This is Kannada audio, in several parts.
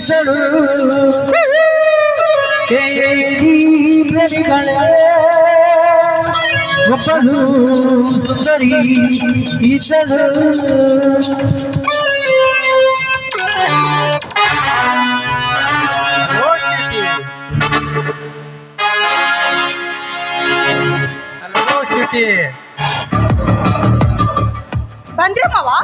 ಇದ್ದಳು ಏರಿ ಬೆಳಿಗಳೇ ಒಬ್ಬಳು ಸುಂದರಿ ಇದ್ದಳು ಹಲೋ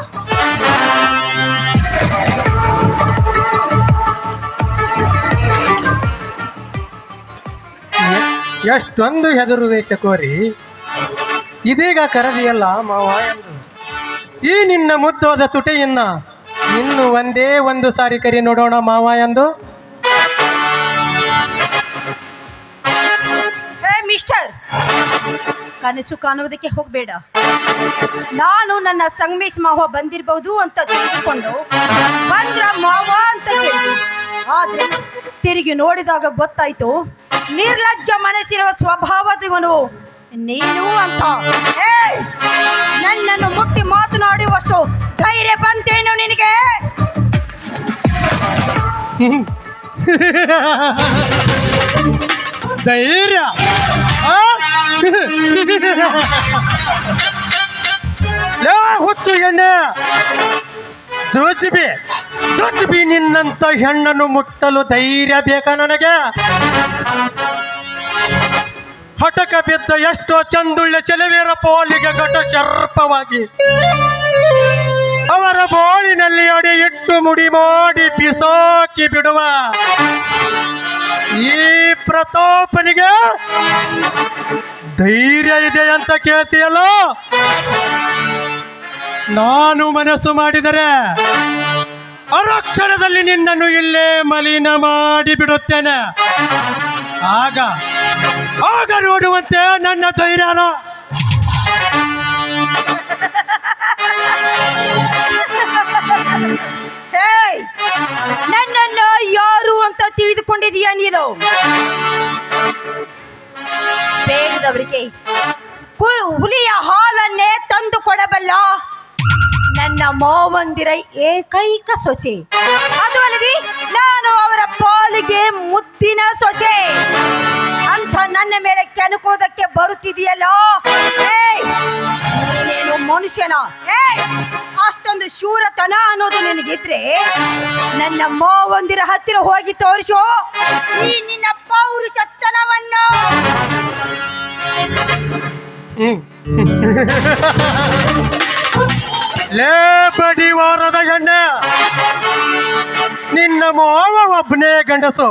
ಎಷ್ಟೊಂದು ಹೆದರುವೆ ಚಕೋರಿ ಇದೀಗ ಕರದಿಯಲ್ಲ ಮಾವ ಎಂದು. ಈ ನಿನ್ನ ಮುದ್ದೋದ ತುಟೆಯನ್ನ ಇನ್ನು ಒಂದೇ ಒಂದು ಸಾರಿ ಕರಿ ನೋಡೋಣ ಮಾವ ಎಂದು. ಹೇ ಮಿಸ್ಟರ್, ಕನಸು ಕಾಣುವುದಕ್ಕೆ ಹೋಗಬೇಡ. ನಾನು ನನ್ನ ಸಂಗಮೇಶ್ ಮಾವ ಬಂದಿರಬಹುದು ಅಂತ ತಿಳಿದುಕೊಂಡು ಬಂದ್ರ ಮಾವ ಅಂತ ಕೇಳಿದೆ ಆದ್ರೆ ತಿರುಗಿ ನೋಡಿದಾಗ ಗೊತ್ತಾಯ್ತು ನಿರ್ಲಜ್ಜ ಮನಸ್ಸಿರುವ ಸ್ವಭಾವದವನು ನೀನು ಅಂತ! ನನ್ನನ್ನು ಮುಟ್ಟಿ ಮಾತನಾಡುವಷ್ಟು ಧೈರ್ಯ ಬಂತೇನು ನಿನಗೆ. ಧೈರ್ಯ. ಹುಚ್ಚು ಎಣ್ಣೆ. ಜೋಜಿಬಿ ಜೋಜಿಬಿ ನಿನ್ನಂತ ಹೆಣ್ಣನ್ನು ಮುಟ್ಟಲು ಧೈರ್ಯ ಬೇಕಾ ನನಗೆ? ಹಟಕ ಬಿದ್ದ ಎಷ್ಟೋ ಚಂದುಳ್ಳ ಚೆಲುವೆರ ಪೋಲಿಗೆ ಘಟ ಶರ್ಪವಾಗಿ ಅವರ ಬೋಳಿನಲ್ಲಿ ಅಡಿ ಇಟ್ಟು ಮುಡಿ ಮಾಡಿ ಬಿಸಾಕಿ ಬಿಡುವ ಈ ಪ್ರತಾಪನಿಗೆ ಧೈರ್ಯ ಇದೆ ಅಂತ ಕೇಳ್ತೀಯಲ್ಲ? ನಾನು ಮನಸ್ಸು ಮಾಡಿದರೆ ಅರಕ್ಷಣದಲ್ಲಿ ನಿನ್ನನ್ನು ಇಲ್ಲೇ ಮಲಿನ ಮಾಡಿ ಬಿಡುತ್ತೇನೆ ಆಗ ಆಗ ನೋಡುವಂತೆ ನನ್ನ ಧೈರ್ಯನ ಹೇಯ್, ನನ್ನನ್ನು ಯಾರು ಅಂತ ತಿಳಿದುಕೊಂಡಿದೀಯ ನೀನು? ಬೇಡದವರಿಗೆ ಹುಲಿಯ ಹಾಲನ್ನೇ ನನ್ನ ಮಾವಂದಿರ ಏಕೈಕ ಸೊಸೆ. ಅದು ಅಲ್ಲದಿ ನಾನು ಅವರ ಪಾಲಿಗೆ ಮುತ್ತಿನ ಸೊಸೆ. ಅಂತ ನನ್ನ ಮೇಲೆ ಕೆಣಕೋದಕ್ಕೆ ಬರುತ್ತಿದೆಯಲ್ಲ? ನೀನು ಮನುಷ್ಯನ! ಅಷ್ಟೊಂದು ಶೂರತನ ಅನ್ನೋದು ನಿನಗಿದ್ರೆ ನನ್ನ ಮಾವಂದಿರ ಹತ್ತಿರ ಹೋಗಿ ತೋರಿಸು. ಈ ನಿನ್ನ ಪೌರುಷತನವನ್ನು. ಲೇ ಬಡಿವಾರದ ಗಂಡ ನಿನ್ನ ಮಾವ ಒಬ್ಬನೇ ಗಂಡಸು.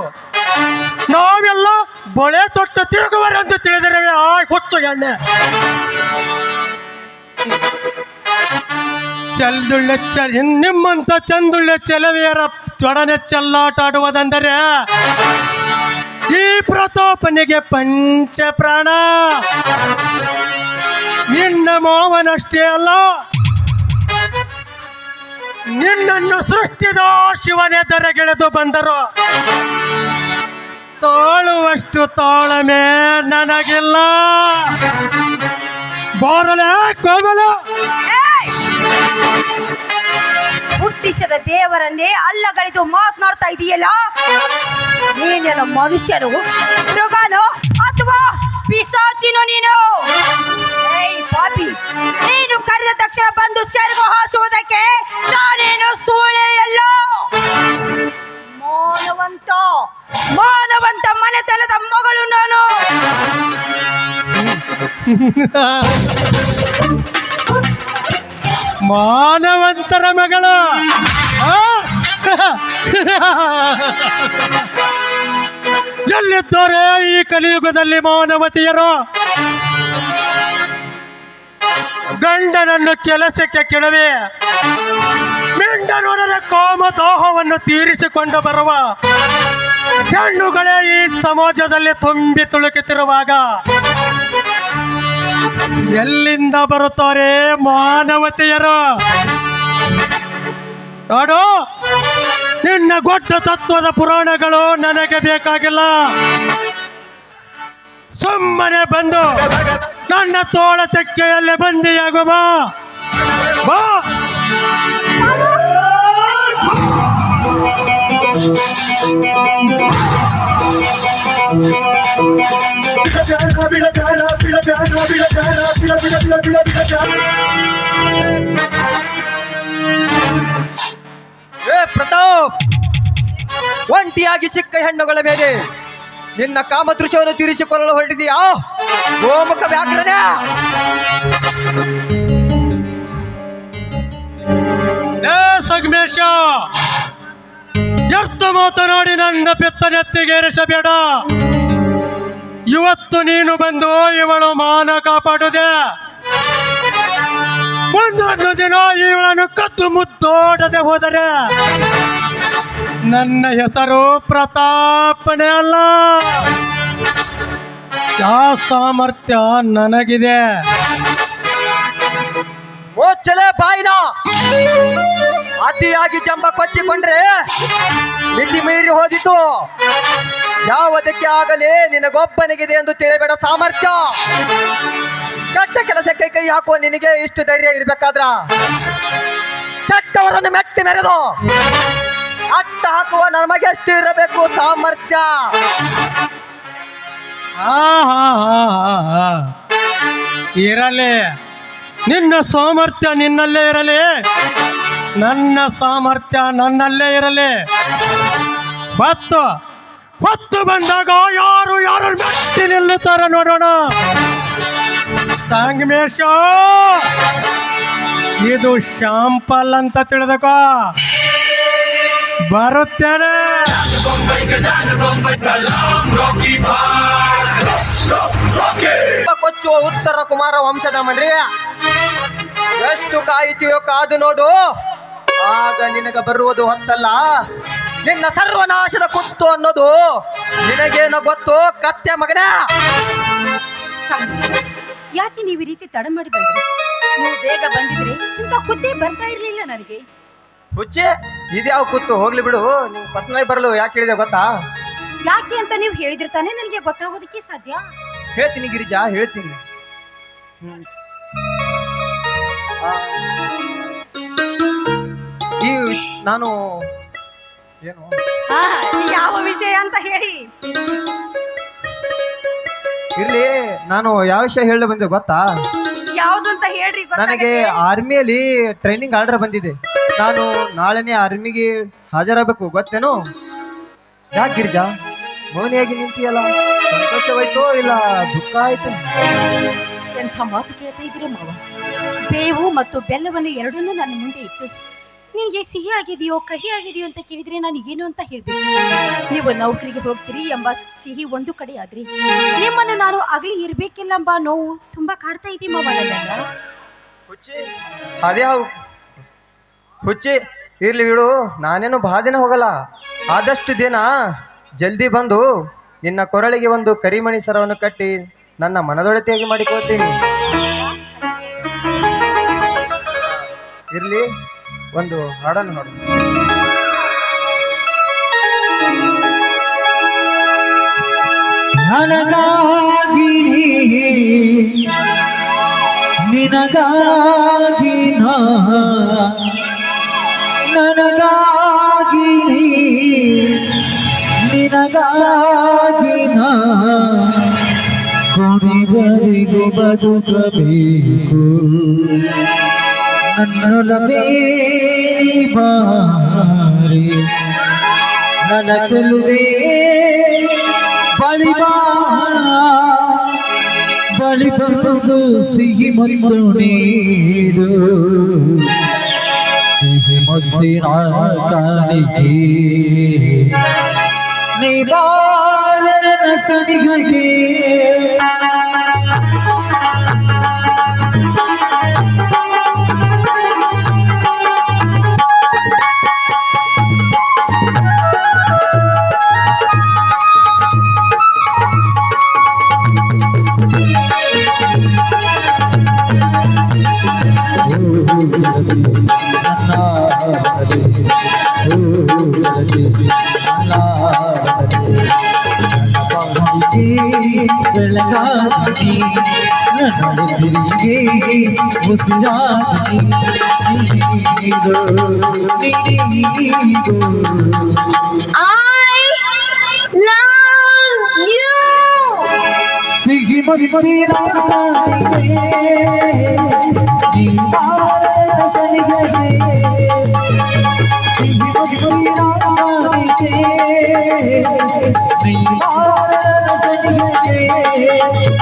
ನಾವೆಲ್ಲ ಬಳೆ ತೊಟ್ಟ ತಿರುಗುವರೆ ಅಂತ ತಿಳಿದರೆ ಆ ಹುಚ್ಚು ಗಂಡ ಚಲ್ದುಳ್ಳೆ ಚ ನಿಮ್ಮಂತ ಚಂದುಳ್ಳೆ ಚೆಲವೆಯರ ಚೊಡನೆ ಚೆಲ್ಲಾಟ ಆಡುವುದೆಂದರೆ, ಈ ಪ್ರತೋಪನಿಗೆ ಪಂಚ ಪ್ರಾಣ ನಿನ್ನ ಮಾವನಷ್ಟೇ ಅಲ್ಲ ನಿನ್ನನ್ನು ಸೃಷ್ಟಿದ ಶಿವನೇ ದರೆಗೆಳೆದು ಬಂದರು. ತಾಳುವಷ್ಟು ತಾಳಮೆ ನನಗಿಲ್ಲ. ಬಾರಲೆ ಕೋಮಲ! ಹುಟ್ಟಿಸದ ದೇವರನ್ನೇ ಅಲ್ಲಗಳಿದು ಮಾತನಾಡ್ತಾ ಇದೆಯಲ್ಲ? ನೀನೆಲ್ಲ ಮನುಷ್ಯರು ಮೃಗನು? ಮಾನವಂತರ ಮಗಳು. ಎಲ್ಲಿದ್ದೋರೆ ಈ ಕಲಿಯುಗದಲ್ಲಿ ಮಾನವತಿಯರು? ಗಂಡನನ್ನು ಕೆಲಸಕ್ಕೆ ಮಿಂಡನೊಡನ ಕೋಮದೋಹವನ್ನು ಕಾಮದಾಹವನ್ನು ತೀರಿಸಿಕೊಂಡು ಬರುವ ಹೆಣ್ಣುಗಳೇ ಈ ಸಮಾಜದಲ್ಲಿ ತುಂಬಿ ತುಳುಕುತ್ತಿರುವಾಗ ಎಲ್ಲಿಂದ ಬರುತ್ತಾರೆ ಮಾನವತೆಯರು? ನೋಡು, ನಿನ್ನ ಗೊಡ್ಡ ತತ್ವದ ಪುರಾಣಗಳು ನನಗೆ ಬೇಕಾಗಿಲ್ಲ. ಸುಮ್ಮನೆ ಬಂದು ನನ್ನ ತೋಳ ತೆಕ್ಕೆಯಲ್ಲಿ ಬಂದಿಯಾಗುವ. ಬಾ. ಏ ಪ್ರತಾಪ್ ಒಂಟಿಯಾಗಿ ಸಿಕ್ಕ ಹೆಣ್ಣುಗಳ ಮೇಲೆ ನಿನ್ನ ಕಾಮದೃಶ್ಯವನ್ನು ತೀರಿಸಿಕೊಳ್ಳಲು ಹೊರಟಿದೀಯಾ ಗೋಮುಖ ವ್ಯಾಘ್ರನೇ! ಏ ಸಂಗಮೇಶ! ಎರ್ತ ಮಾತನಾಡಿ ನನ್ನ ಪೆತ್ತನೆತ್ತಿಗೇರಿಸಬೇಡ ಇವತ್ತು ನೀನು ಬಂದು ಇವಳು ಮಾನ ಕಾಪಾಡುದೆ. ಮುಂದೊಂದು ದಿನ ಇವಳನ್ನು ಕತ್ತು ಮುದ್ದೋಡದೆ ಹೋದರೆ. ನನ್ನ ಹೆಸರು ಪ್ರತಾಪನೇ ಅಲ್ಲ. ಯಾ ಸಾಮರ್ಥ್ಯ ನನಗಿದೆ. ಓ ಚಲೇ ಬಾಯಿನ. ಅತಿಯಾಗಿ ಜಂಬ ಕೊಚ್ಚಿಕೊಂಡ್ರೆ ಮಿತಿ ಮೀರಿ ಹೋದಿತು. ಯಾವುದಕ್ಕೆ ಆಗಲಿ ನಿನಗೊಬ್ಬನಿಗಿದೆ ಎಂದು ತಿಳಿಬೇಡ ಸಾಮರ್ಥ್ಯ. ಕೆಟ್ಟ ಕೆಲಸಕ್ಕೆ ಕೈ ಹಾಕುವ ನಿನಗೆ ಇಷ್ಟು ಧೈರ್ಯ ಇರ್ಬೇಕಾದ್ರ? ಕೆಟ್ಟವರನ್ನು ಮೆಟ್ಟಿ ಮೆರೆದು ಅಟ್ಟ ಹಾಕುವ ನಮಗೆ ಎಷ್ಟು ಇರಬೇಕು ಸಾಮರ್ಥ್ಯ. ಇರಲಿ. ನಿನ್ನ ಸಾಮರ್ಥ್ಯ ನಿನ್ನಲ್ಲೇ ಇರಲಿ. ನನ್ನ ಸಾಮರ್ಥ್ಯ ನನ್ನಲ್ಲೇ ಇರಲಿ. ಹತ್ತು ಹೊತ್ತು ಬಂದಾಗ ಯಾರು ಯಾರು ಮೆಟ್ಟಿ ನಿಲ್ಲುತ್ತಾರ ನೋಡೋಣ. ಸಂಗಮೇಶ, ಇದು ಶಾಂಪಲ್ ಅಂತ ತಿಳಿದಕೋ. ಬರುತ್ತೇನೆ. ಕೊಚ್ಚುವ ಉತ್ತರ ಕುಮಾರ ವಂಶದ ಮನ್ರಿ ಎಷ್ಟು ಕಾಯಿತೀಯೋ ಕಾದು ನೋಡು. ಆಗ ನಿನಗ ಬರುವುದು ಹೊತ್ತಲ್ಲ. ನಿನ್ನ ಸರ್ವನಾಶದ ಕುತ್ತು ಅನ್ನೋದು ನಿನಗೇನೋ ಗೊತ್ತು ಕತ್ತೆ ಮಗನ? ಯಾಕೆ ನೀವು ಈ ರೀತಿ ತಡ ಮಾಡಿ ಬಂದ್ರಿ? ನೀವು ಬೇಗ ಬಂದಿದ್ರಿ ಇಂಥ ಕುದ್ದೇ ಬರ್ತಾ ಇರ್ಲಿಲ್ಲ ನನಗೆ. ಹುಚ್ಚೆ ಇದ್ಯಾವ ಕುತ್ತು? ಹೋಗ್ಲಿ ಬಿಡು ನೀವು ಪರ್ಸನಲ್ ಬರಲು ಯಾಕೆ ಹೇಳಿದೆ ಗೊತ್ತಾ? ಯಾಕೆ ಅಂತ ನೀವು ಹೇಳಿದ್ರೆ ತಾನೇ ನನಗೆ ಗೊತ್ತಾಗೋದಕ್ಕೆ ಸಾಧ್ಯ? ಹೇಳ್ತೀನಿ ಗಿರಿಜಾ ಹೇಳ್ತೀನಿ. ಹ್ಮ್. ಆ, ಈ ನಾನು ಏನು? ಯಾವ ವಿಷಯ ಅಂತ ಹೇಳಿ. ಇರ್ಲಿ ನಾನು ಯಾವ ವಿಷಯ ಹೇಳ ಬಂದೆ ಗೊತ್ತಾ? ಯಾವ್ದು ಅಂತ ಹೇಳ್ರಿ ನನಗೆ ಗೊತ್ತಾಗತ್ತೆ. ಆರ್ಮಿಯಲ್ಲಿ ಟ್ರೈನಿಂಗ್ ಆರ್ಡರ್ ಬಂದಿದೆ. ನಾನು ನಾಳೆನೇ ಆರ್ಮಿಗೆ ಹಾಜರಾಗಬೇಕು ಗೊತ್ತೇನು? ಯಾಕೆ ಗಿರಿಜಾ ಮೌನಿಯಾಗಿ ನಿಂತಿಯಲ್ಲ? ಸಂತೋಷವಾಯ್ತೋ ಇಲ್ಲ ದುಃಖ ಆಯ್ತು? ಎಂಥ ಮಾತು ಕೇಳ್ತಾ ಇದ್ರೆ ಮಾವ? ಬೇವು ಮತ್ತು ಬೆಲ್ಲವನ್ನು ಎರಡನ್ನೂ ನನ್ನ ಮುಂದೆ ಇಟ್ಟು ನಿನಗೆ ಸಿಹಿ ಆಗಿದೆಯೋ, ಕಹಿ ಆಗಿದೆಯೋ ಅಂತ ಕೇಳಿದ್ರೆ ನಾನು ಏನು ಅಂತ ಹೇಳ್ಬೇಕು? ನೀವು ನೌಕರಿಗೆ ಹೋಗ್ತೀರಿ ಎಂಬ ಸಿಹಿ ಒಂದು ಕಡೆ ಆದ್ರಿ, ನಿಮ್ಮನ್ನು ನಾನು ಅಗಲಿ ಇರ್ಬೇಕಿಲ್ಲ ಎಂಬ ನೋವು ತುಂಬಾ ಕಾಡ್ತಾ ಇದೆ ಮಾವ ನನ್ನನ್ನ ಹುಚ್ಚಿ, ಅದೇ ಹೌ ಹುಚ್ಚಿ, ಇರ್ಲಿ ಬಿಡು, ನಾನೇನು ಭಾಳ ದಿನ ಹೋಗಲ್ಲ. ಆದಷ್ಟು ದಿನ ಜಲ್ದಿ ಬಂದು ನಿನ್ನ ಕೊರಳಿಗೆ ಒಂದು ಕರಿಮಣಿ ಸರವನ್ನು ಕಟ್ಟಿ ನನ್ನ ಮನದೊಡತೆಯಾಗಿ ಮಾಡಿಕೊಳ್ತೀನಿ. ಇರ್ಲಿ. ಒಂದು ಹಾಡನ್ನು ಹಾಡು ನನಗಾಗಿ ನಿನಗಾಗಿ ನನಗಾಗಿ ನಿನಗಾಗಿ ಕೊನೆವರೆಗೂ ಬದುಕಬೇಕು. ನನ್ನೊಲವೇ ಬಾರಿ ನನ್ನ ಚೆಲುವೆ ಬಳಿ ಬಾ ಬಳಿ ಬಂದು ಸಿಹಿ ಮತ್ತು ನೀರು ಸಿಹಿ ಮುದ್ದಿನ ಕಾಣಿಕೆ ನೀ ಉಸಿರಾಗಿ ನೀಡು ನೀಡು I love you. ಸಿಹಿ ಮರಿಮರಿಯ ಸಲಿಗೆ ಸಿಹಿ ಮರಿಮರಿಯ ಸಲಿಗೆ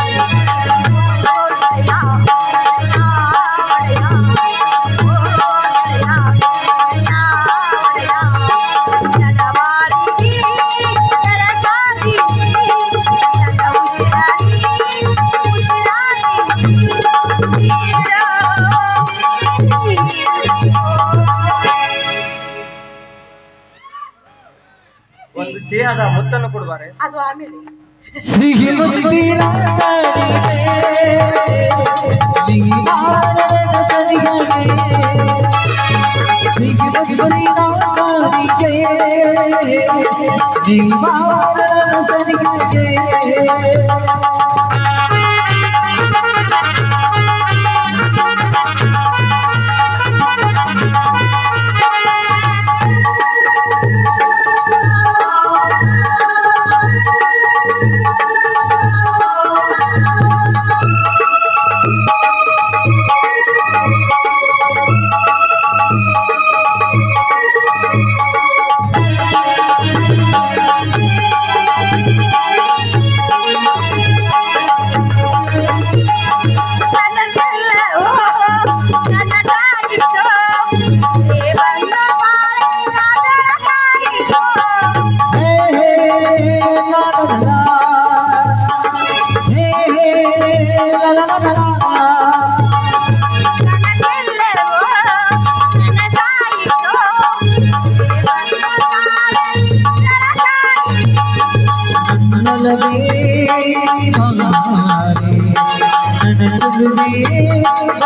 ಸಿಹಿಯಾದ ಮುತ್ತನ್ನು ಕೊಡುವಾರೆ ಅದು ಆಮೇಲೆ ಸಿಹಿ ಮುತ್ತಿನ ಸಲಿಗೆ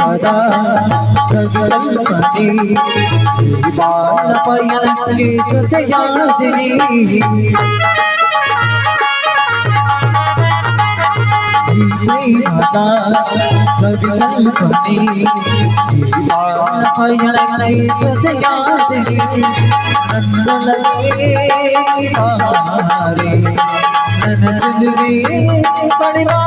राधा गगनपति बालपयसली जतयादिनी माता गगनपति बालपयसली जतयादिनी नंदनले हमारे नन चलवे पड़वा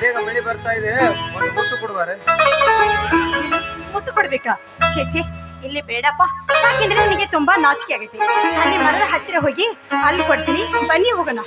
ಬೇಗ ಬೆಳಿ ಬರ್ತಾ ಇದೆ. ಒಂದು ಮುತ್ತು ಕೊಡುವಾರೆ. ಮುತ್ತು ಕೊಡ್ಬೇಕಾ ಛೇ ಇಲ್ಲಿ ಬೇಡಪ್ಪ. ಯಾಕೆಂದ್ರೆ ನಿಮಗೆ ತುಂಬಾ ನಾಚಿಕೆ ಆಗುತ್ತೆ ಅಲ್ಲಿ ಮರದ ಹತ್ತಿರ ಹೋಗಿ ಅಲ್ಲಿ ಕೊಡ್ತೀನಿ. ಬನ್ನಿ ಹೋಗೋಣ.